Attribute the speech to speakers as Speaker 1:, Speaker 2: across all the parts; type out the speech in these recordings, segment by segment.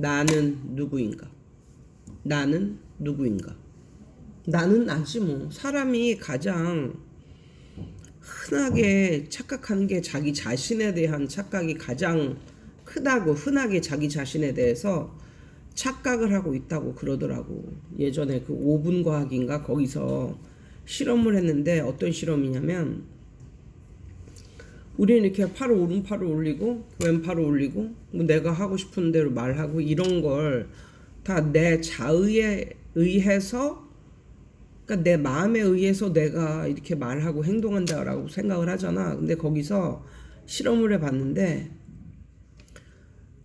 Speaker 1: 나는 누구인가? 나는 누구인가? 나는 나지 뭐. 사람이 가장 흔하게 착각하는 게 자기 자신에 대한 착각이 가장 크다고 흔하게 자기 자신에 대해서 착각을 하고 있다고 그러더라고. 예전에 그 5분 과학인가 거기서 실험을 했는데 어떤 실험이냐면 우리는 이렇게 팔을 오른팔을 올리고 왼팔을 올리고 뭐 내가 하고 싶은 대로 말하고 이런 걸 다 내 자의에 의해서 그러니까 내 마음에 의해서 내가 이렇게 말하고 행동한다라고 생각을 하잖아. 근데 거기서 실험을 해봤는데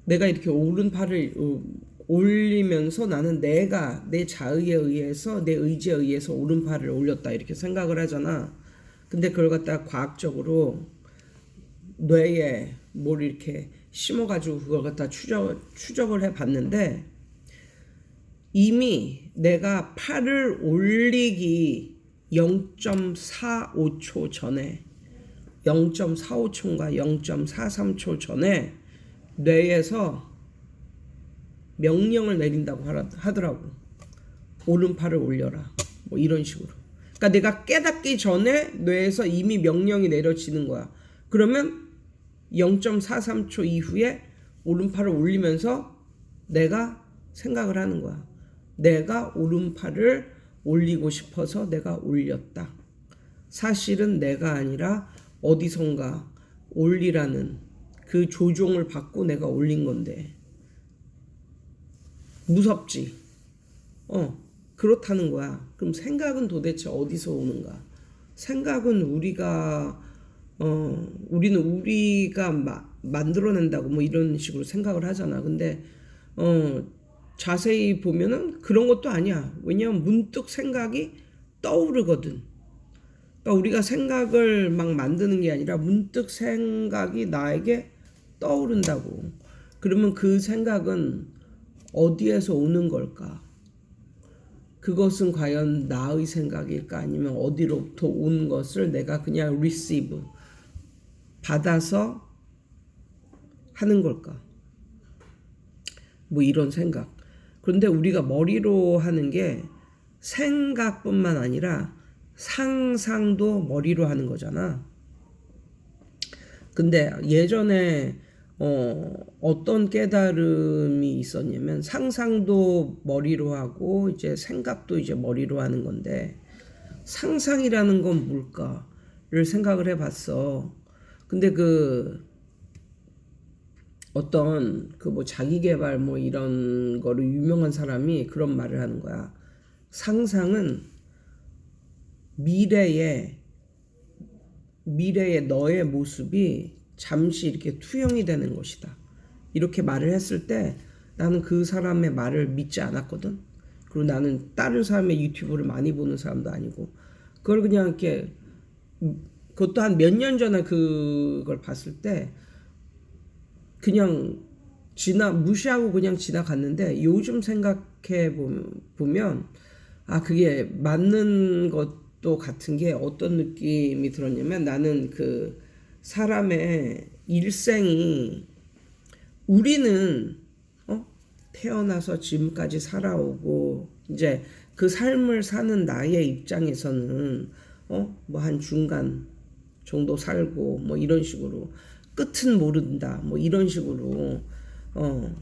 Speaker 1: 내가 이렇게 오른팔을 어, 올리면서 나는 내가 내 자의에 의해서 내 의지에 의해서 오른팔을 올렸다 이렇게 생각을 하잖아. 근데 그걸 갖다 과학적으로 뇌에 뭘 이렇게 심어가지고 그걸 갖다 추적, 추적을 해봤는데 이미 내가 팔을 올리기 0.45초 전에 0.45초인가 0.43초 전에 뇌에서 명령을 내린다고 하더라고. 오른팔을 올려라. 뭐 이런 식으로. 그러니까 내가 깨닫기 전에 뇌에서 이미 명령이 내려지는 거야. 그러면 0.43초 이후에 오른팔을 올리면서 내가 생각을 하는 거야. 내가 오른팔을 올리고 싶어서 내가 올렸다. 사실은 내가 아니라 어디선가 올리라는 그 조종을 받고 내가 올린 건데. 무섭지? 어, 그렇다는 거야. 그럼 생각은 도대체 어디서 오는가? 생각은 우리가, 어, 우리는 우리가 마, 만들어낸다고 뭐 이런 식으로 생각을 하잖아. 근데, 어, 자세히 보면은 그런 것도 아니야. 왜냐면 문득 생각이 떠오르거든. 그러니까 우리가 생각을 막 만드는 게 아니라 문득 생각이 나에게 떠오른다고. 그러면 그 생각은 어디에서 오는 걸까? 그것은 과연 나의 생각일까? 아니면 어디로부터 온 것을 내가 그냥 receive, 받아서 하는 걸까? 뭐 이런 생각. 그런데 우리가 머리로 하는 게 생각뿐만 아니라 상상도 머리로 하는 거잖아. 근데 예전에 어, 어떤 깨달음이 있었냐면 상상도 머리로 하고 이제 생각도 이제 머리로 하는 건데 상상이라는 건 뭘까를 생각을 해봤어. 근데 그 어떤 그 뭐 자기 개발 뭐 이런 거로 유명한 사람이 그런 말을 하는 거야. 상상은 미래에 미래의 너의 모습이 잠시 이렇게 투영이 되는 것이다. 이렇게 말을 했을 때 나는 그 사람의 말을 믿지 않았거든. 그리고 나는 다른 사람의 유튜브를 많이 보는 사람도 아니고 그걸 그냥 이렇게 그것도 한 몇 년 전에 그걸 봤을 때 그냥 지나 무시하고 그냥 지나갔는데 요즘 생각해 보면 아 그게 맞는 것도 같은 게 어떤 느낌이 들었냐면 나는 그 사람의 일생이 우리는 어? 태어나서 지금까지 살아오고 이제 그 삶을 사는 나의 입장에서는 어? 뭐 한 중간 정도 살고 뭐 이런 식으로 끝은 모른다 뭐 이런 식으로 어.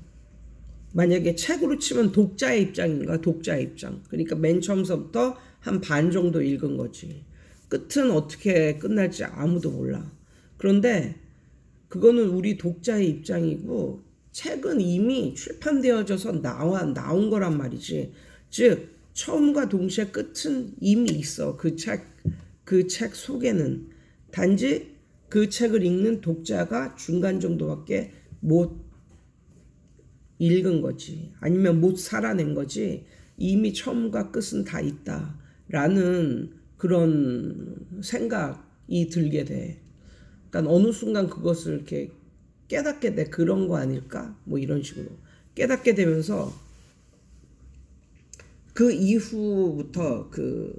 Speaker 1: 만약에 책으로 치면 독자의 입장인가? 독자의 입장. 그러니까 맨 처음서부터 한 반 정도 읽은 거지. 끝은 어떻게 끝날지 아무도 몰라. 그런데 그거는 우리 독자의 입장이고 책은 이미 출판되어져서 나와 나온 거란 말이지. 즉 처음과 동시에 끝은 이미 있어. 그 책 그 책 속에는 단지 그 책을 읽는 독자가 중간 정도밖에 못 읽은 거지. 아니면 못 살아낸 거지. 이미 처음과 끝은 다 있다 라는 그런 생각이 들게 돼. 그러니까 어느 순간 그것을 이렇게 깨닫게 돼. 그런 거 아닐까? 뭐 이런 식으로. 깨닫게 되면서 그 이후부터 그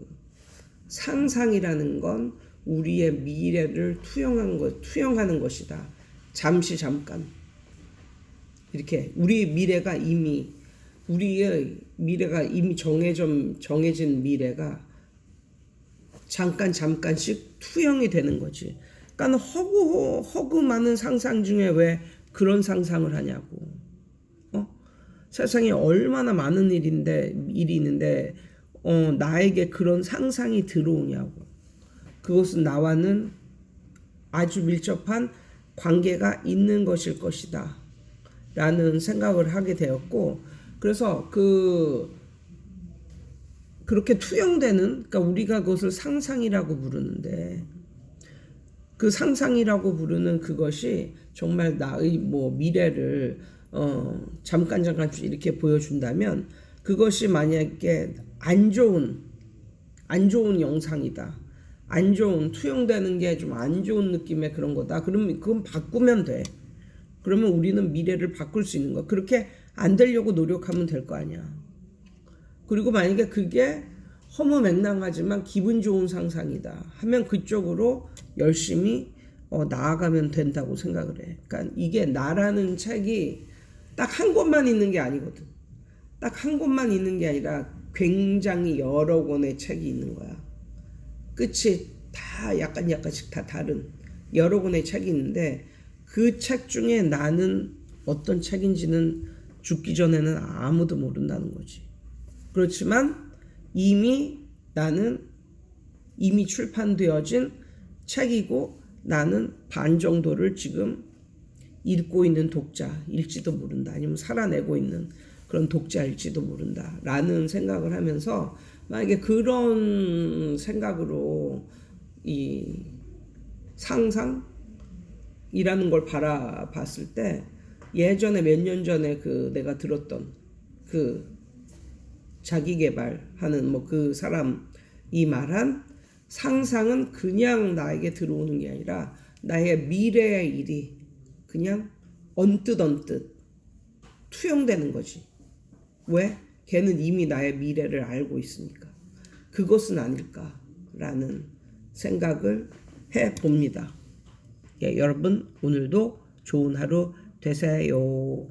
Speaker 1: 상상이라는 건 우리의 미래를 투영한 것, 투영하는 것이다. 잠시 잠깐. 이렇게 우리 미래가 이미 우리의 미래가 이미 정해져 정해진 미래가 잠깐 잠깐씩 투영이 되는 거지. 그러니까 허구 허구 많은 상상 중에 왜 그런 상상을 하냐고. 어? 세상에 얼마나 많은 일인데 일이 있는데 어 나에게 그런 상상이 들어오냐고. 그것은 나와는 아주 밀접한 관계가 있는 것일 것이다. 라는 생각을 하게 되었고, 그래서 그, 그렇게 투영되는, 그러니까 우리가 그것을 상상이라고 부르는데, 그 상상이라고 부르는 그것이 정말 나의 뭐 미래를, 어, 잠깐 잠깐씩 이렇게 보여준다면, 그것이 만약에 안 좋은, 안 좋은 영상이다. 안 좋은 투영되는 게 좀 안 좋은 느낌의 그런 거다. 그러면 그건 바꾸면 돼. 그러면 우리는 미래를 바꿀 수 있는 거야. 그렇게 안 되려고 노력하면 될 거 아니야. 그리고 만약에 그게 허무맹랑하지만 기분 좋은 상상이다 하면 그쪽으로 열심히 어, 나아가면 된다고 생각을 해. 그러니까 이게 나라는 책이 딱 한 권만 있는 게 아니거든. 딱 한 권만 있는 게 아니라 굉장히 여러 권의 책이 있는 거야. 끝이 다 약간 약간씩 다 다른 여러 권의 책이 있는데 그 책 중에 나는 어떤 책인지는 죽기 전에는 아무도 모른다는 거지. 그렇지만 이미 나는 이미 출판되어진 책이고 나는 반 정도를 지금 읽고 있는 독자일지도 모른다. 아니면 살아내고 있는 그런 독자일지도 모른다. 라는 생각을 하면서 만약에 그런 생각으로 이 상상이라는 걸 바라봤을 때 예전에 몇 년 전에 그 내가 들었던 그 자기 개발하는 뭐 그 사람이 말한 상상은 그냥 나에게 들어오는 게 아니라 나의 미래의 일이 그냥 언뜻 언뜻 투영되는 거지. 왜? 걔는 이미 나의 미래를 알고 있으니까. 그것은 아닐까라는 생각을 해 봅니다. 예, 여러분 오늘도 좋은 하루 되세요.